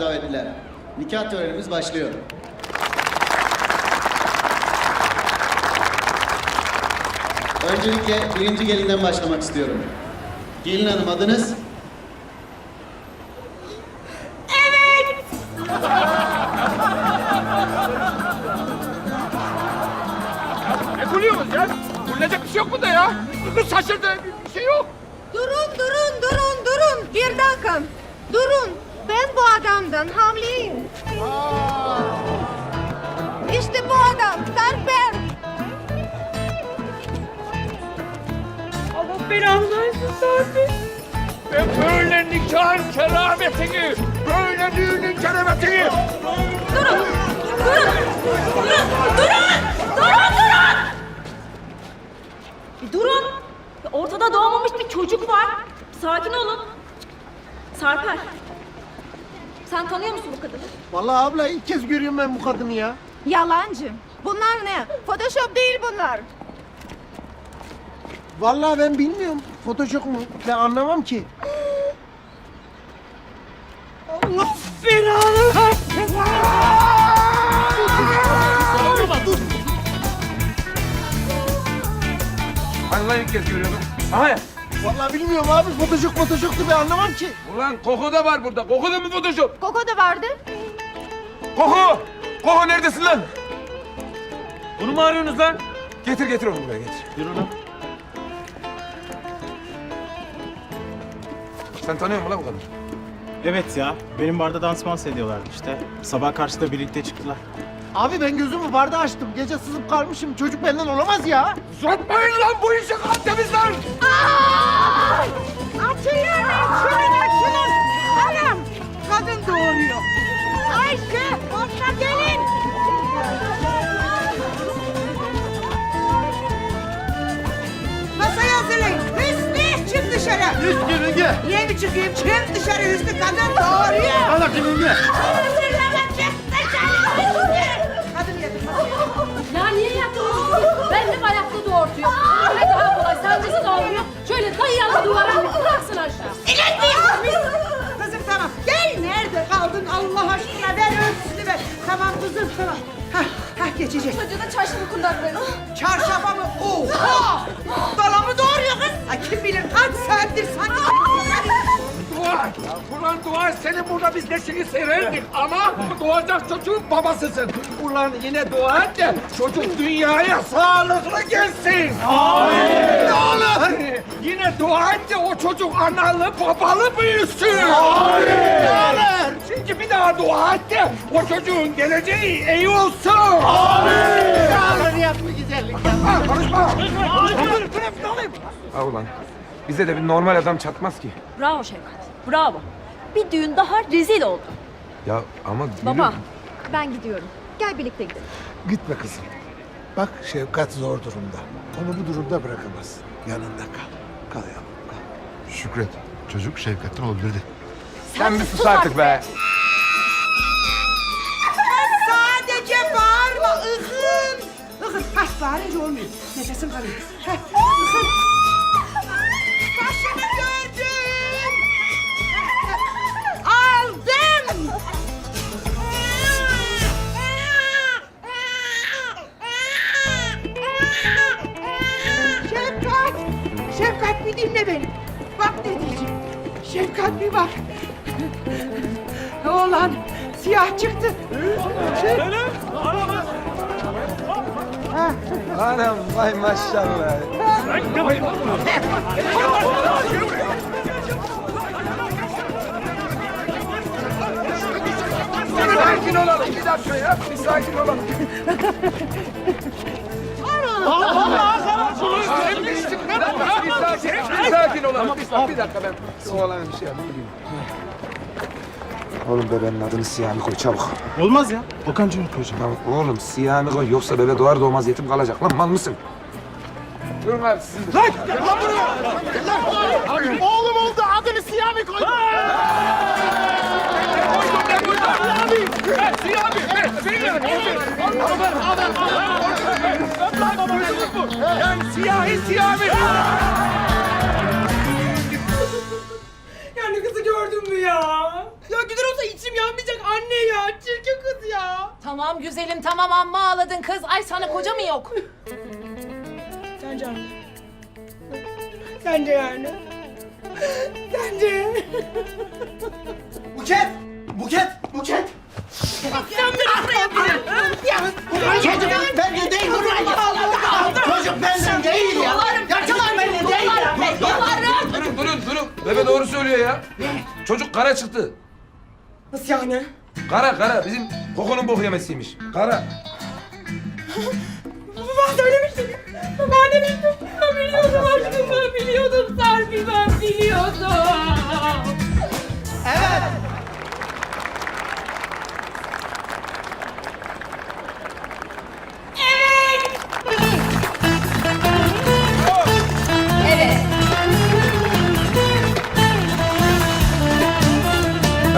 Evet davetliler. Nikah törenimiz başlıyor. Öncelikle birinci gelinden başlamak istiyorum. Gelin hanım adınız? Ne gülüyorsunuz ya? Gülünecek bir şey yok bunda ya. Kız şaşırdı. Bir şey yok. Durun, durun, durun, durun. Bir dakika. Durun. Ben bu adamdan hamileyim. İşte bu adam, Sarper. Allah belanı versin Sarpi. Ve böyle nikahın kerametini, böyle düğünün kerametini. Durun! Durun! Durun! Durun! Durun! Durun! Bir durun! Ortada doğmamış bir çocuk var. Sakin olun. Sarper. Sen tanıyor musun bu kadını? Vallahi abla ilk kez görüyorum ben bu kadını ya. Yalancı. Bunlar ne? Photoshop değil bunlar. Vallahi ben bilmiyorum. Photoshop mu? Ben anlamam ki. Allah belanı versin. Lan ilk kez görüyorum. Aha Vallahi bilmiyorum abi. Photoshop Photoshop'tu ben anlamam ki. Ulan Koko da var burada. Koko da mı Photoshop? Koko da vardı. Koko! Koko neredesin lan? Bunu mu arıyorsunuz lan? Getir getir onu buraya getir. Yürü lan. Sen tanıyor musun lan bu kadını? Evet ya. Benim barda dans mans ediyorlardı işte. Sabah karşıda birlikte çıktılar. Abi ben gözümü barda açtım. Gece sızıp kalmışım. Çocuk benden olamaz ya. Sokmayın lan bu işi kan temizler. Açılın, açılın, açılın. Hanım, kadın doğuruyor. Ayşe, orta gelin. Masaya hazırlayın. Hüsnü çık dışarı. Üstü Müge. Niye mi çıkayım? Çık dışarı Hüsnü kadın doğuruyor. Bana Müge. Kadın doğurtuyor. Ne daha kolay. Sancısı doğuruyor. Şöyle dayayalım duvara. Bıraksın aşağı. Kızım tamam. Gel nerede kaldın Allah aşkına ver ölçüsünü ver. Tamam kızım tamam. Hah, hah geçecek. Çocuğun çarşafı kundakları. Çarşafa mı? Oha! Ulan dua senin burada biz neşini seyreldik ama doğacak çocuğun babasısın. Ulan yine dua et de çocuk dünyaya sağlıklı gelsin. Amin. Ne olur. Yine dua et de o çocuk analı babalı büyüsün. Amin. Ne olur. Çünkü bir daha dua et de o çocuğun geleceği iyi olsun. Amin. Ne olur yap bu güzellik. Ha, konuşma. Ha ulan. Bize de bir normal adam çatmaz ki. Bravo Şevkat. Bravo. Bir düğün daha rezil oldu. Ya ama Baba ben gidiyorum. Gel birlikte gidelim. Gitme kızım. Bak Şefkat zor durumda. Onu bu durumda bırakamazsın. Yanında kal. Kal yavrum kal. Şükret. Çocuk Şevkat'ten öldürdü. Sen bir sus artık be. Sadece bağırma ıhın. Ihın. Hah bağırınca olmuyor. Nefesim kalıyor. Hah, ıhın. Şefkat bir bak. Oğlan siyah çıktı. Anam vay maşallah. Sakin olalım. Bir, bir dakika ben şu oğlana bir şey yapayım. Oğlum bebenin adını Siyami koy çabuk. Olmaz ya. Okan Cumhur koyacağım. Lan oğlum Siyami koy yoksa bebe doğar doğmaz yetim kalacak lan mal mısın? Durun abi sizin de. Lan! Oğlum oldu adını Siyami koy. Yani siyahi siyahi. Gördün mü ya? Ya güzel olsa içim yanmayacak anne ya. Çirkin kız ya. Tamam güzelim tamam amma ağladın kız. Ay sana koca mı yok? Sence anne? Sence yani? Sence? Buket! Buket! Buket! Sen beni buraya bir. Çocuk bende değil bu Çocuk benden değil ya. Ya çocuk benden değil ya. Durun durun durun. Bebe doğru söylüyor ya. Çocuk kara çıktı. Nasıl yani? Kara kara bizim kokonun bok yemesiymiş. Kara. Ben söylemiştim. Ben demiştim. Ben biliyordum aşkım ben biliyordum Serpil ben biliyordum.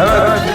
Evet.